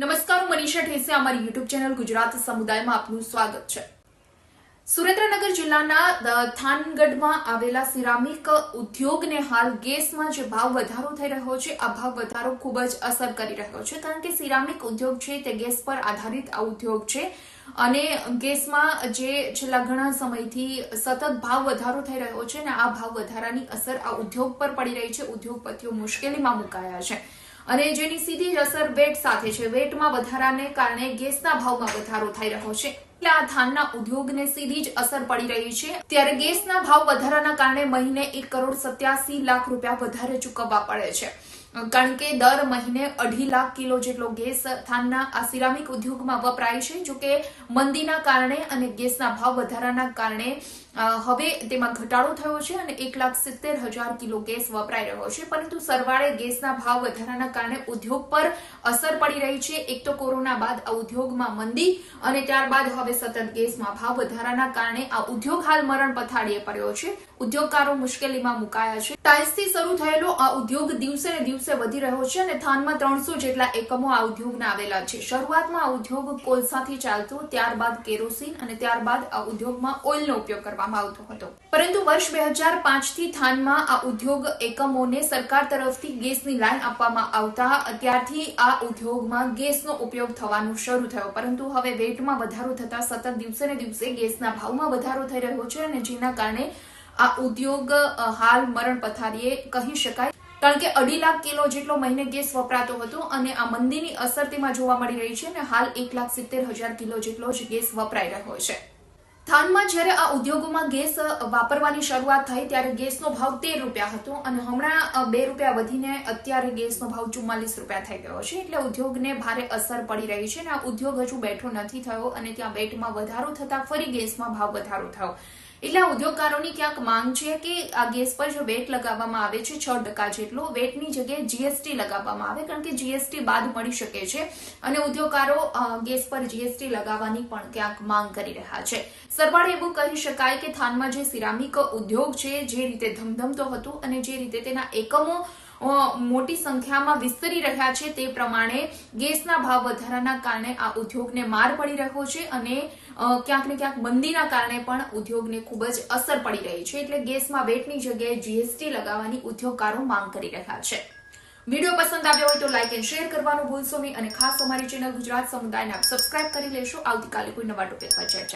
મનીષા ઠેસે અમારી YouTube channel Gujarat સમુદાયમાં આપનું સ્વાગત છે. સુરેન્દ્રનગર જિલ્લાના થાનગઢમાં આવેલા સિરામિક ઉદ્યોગને હાલ ગેસમાં જે ભાવ વધારો થઈ રહ્યો છે, આ ભાવ વધારો ખૂબ જ અસર કરી રહ્યો છે, કારણ કે સિરામિક ઉદ્યોગ છે તે ગેસ પર આધારિત આ ઉદ્યોગ છે. અને ગેસમાં જે છેલ્લા ઘણા સમયથી સતત ભાવ વધારો થઈ રહ્યો છે ને આ ભાવ વધારાની અસર આ ઉદ્યોગ પર પડી રહી છે, ઉદ્યોગપતિઓ મુશ્કેલીમાં મુકાયા છે. અને જેની સીધી જ અસર વેટ સાથે છે. વેટમાં વધારાને કારણે ગેસના ભાવમાં વધારો થઈ રહ્યો છે. આ ધાનના ઉદ્યોગને સીધી જ અસર પડી રહી છે. ત્યારે ગેસના ભાવ વધારાના કારણે મહિને એક કરોડ સત્યાસી લાખ રૂપિયા વધારે ચૂકવવા પડે છે. કારણ કે દર મહિને અઢી લાખ કિલો જેટલો ગેસ થાનના આ સિરામિક ઉદ્યોગમાં વપરાય છે, જો કે મંદીના કારણે અને ગેસના ભાવ વધારાના કારણે હવે તેમાં ઘટાડો થયો છે અને એક લાખ સિત્તેર હજાર કિલો ગેસ વપરાઈ રહ્યો છે. પરંતુ સરવાળે ગેસના ભાવ વધારાના કારણે ઉદ્યોગ પર અસર પડી રહી છે. એક તો કોરોના બાદ આ ઉદ્યોગમાં મંદી અને ત્યારબાદ હવે સતત ગેસમાં ભાવ વધારાના કારણે આ ઉદ્યોગ હાલ મરણ પથાડીએ પડ્યો છે. ઉદ્યોગકારો મુશ્કેલીમાં મુકાયા છે. ટાઇલ્સથી શરૂ થયેલો આ ઉદ્યોગ દિવસે ને દિવસે વધી રહ્યો છે અને થાનમાં ત્રણસો જેટલા એકમો આ ઉદ્યોગના આવેલા છે. શરૂઆતમાં આ ઉદ્યોગ કોલસાથી ચાલતો, ત્યારબાદ કેરોસીન અને ત્યારબાદ આ ઉદ્યોગમાં ઓઇલનો ઉપયોગ કરવામાં આવતો હતો. પરંતુ વર્ષ બે હજાર પાંચથી થાનમાં આ ઉદ્યોગ એકમોને સરકાર તરફથી ગેસની લાઈન આપવામાં આવતા ત્યારથી આ ઉદ્યોગમાં ગેસનો ઉપયોગ થવાનું શરૂ થયો. પરંતુ હવે વેટમાં વધારો થતા સતત દિવસે ને દિવસે ગેસના ભાવમાં વધારો થઈ રહ્યો છે અને જેના કારણે આ ઉદ્યોગ હાલ મરણ પથારીએ કહી શકાય. કારણ કે અઢી લાખ કિલો જેટલો મહિને ગેસ વપરાતો હતો અને આ મંદીની અસર તેમાં જોવા મળી રહી છે અને હાલ એક લાખ સિત્તેર હજાર કિલો જેટલો જ ગેસ વપરાઈ રહ્યો છે. થાનમાં જ્યારે આ ઉદ્યોગોમાં ગેસ વાપરવાની શરૂઆત થઈ ત્યારે ગેસનો ભાવ તેર રૂપિયા હતો અને હમણાં બે રૂપિયા વધીને અત્યારે ગેસનો ભાવ ચુમ્માલીસ રૂપિયા થઈ ગયો છે. એટલે ઉદ્યોગને ભારે અસર પડી રહી છે અને આ ઉદ્યોગ હજુ બેઠો નથી થયો અને ત્યાં વેટમાં વધારો થતાં ફરી ગેસમાં ભાવ વધારો થયો. એટલે ઉદ્યોગકારોની ક્યાંક માંગ છે કે આ ગેસ પર જો વેટ લગાવવામાં આવે છે છ ટકા જેટલો, વેટની જગ્યાએ જીએસટી લગાવવામાં આવે, કારણ કે જીએસટી બાદ મળી શકે છે. અને ઉદ્યોગકારો ગેસ પર જીએસટી લગાવવાની પણ ક્યાંક માંગ કરી રહ્યા છે. સરવાળે એવું કહી શકાય કે થાનમાં જે સિરામિક ઉદ્યોગ છે, જે રીતે ધમધમતો હતો અને જે રીતે તેના એકમો મોટી સંખ્યામાં વિસ્તરી રહ્યા છે તે પ્રમાણે ગેસના ભાવ વધારાના કારણે આ ઉદ્યોગને માર પડી રહ્યો છે અને ક્યાંક ને ક્યાંક મંદીના કારણે પણ ઉદ્યોગને ખૂબ જ અસર પડી રહી છે એટલે ગેસમાં વેટની જગ્યાએ જીએસટી લગાવવાની ઉદ્યોગકારો માંગ કરી રહ્યા છે. વીડિયો પસંદ આવ્યો હોય તો લાઇક એન્ડ શેર કરવાનું ભૂલશો નહીં અને ખાસ અમારી ચેનલ ગુજરાત સમુદાયને આપ સબસ્ક્રાઇબ કરી લેશો. આવતીકાલે કોઈ નવા ટોપિક પર ચર્ચા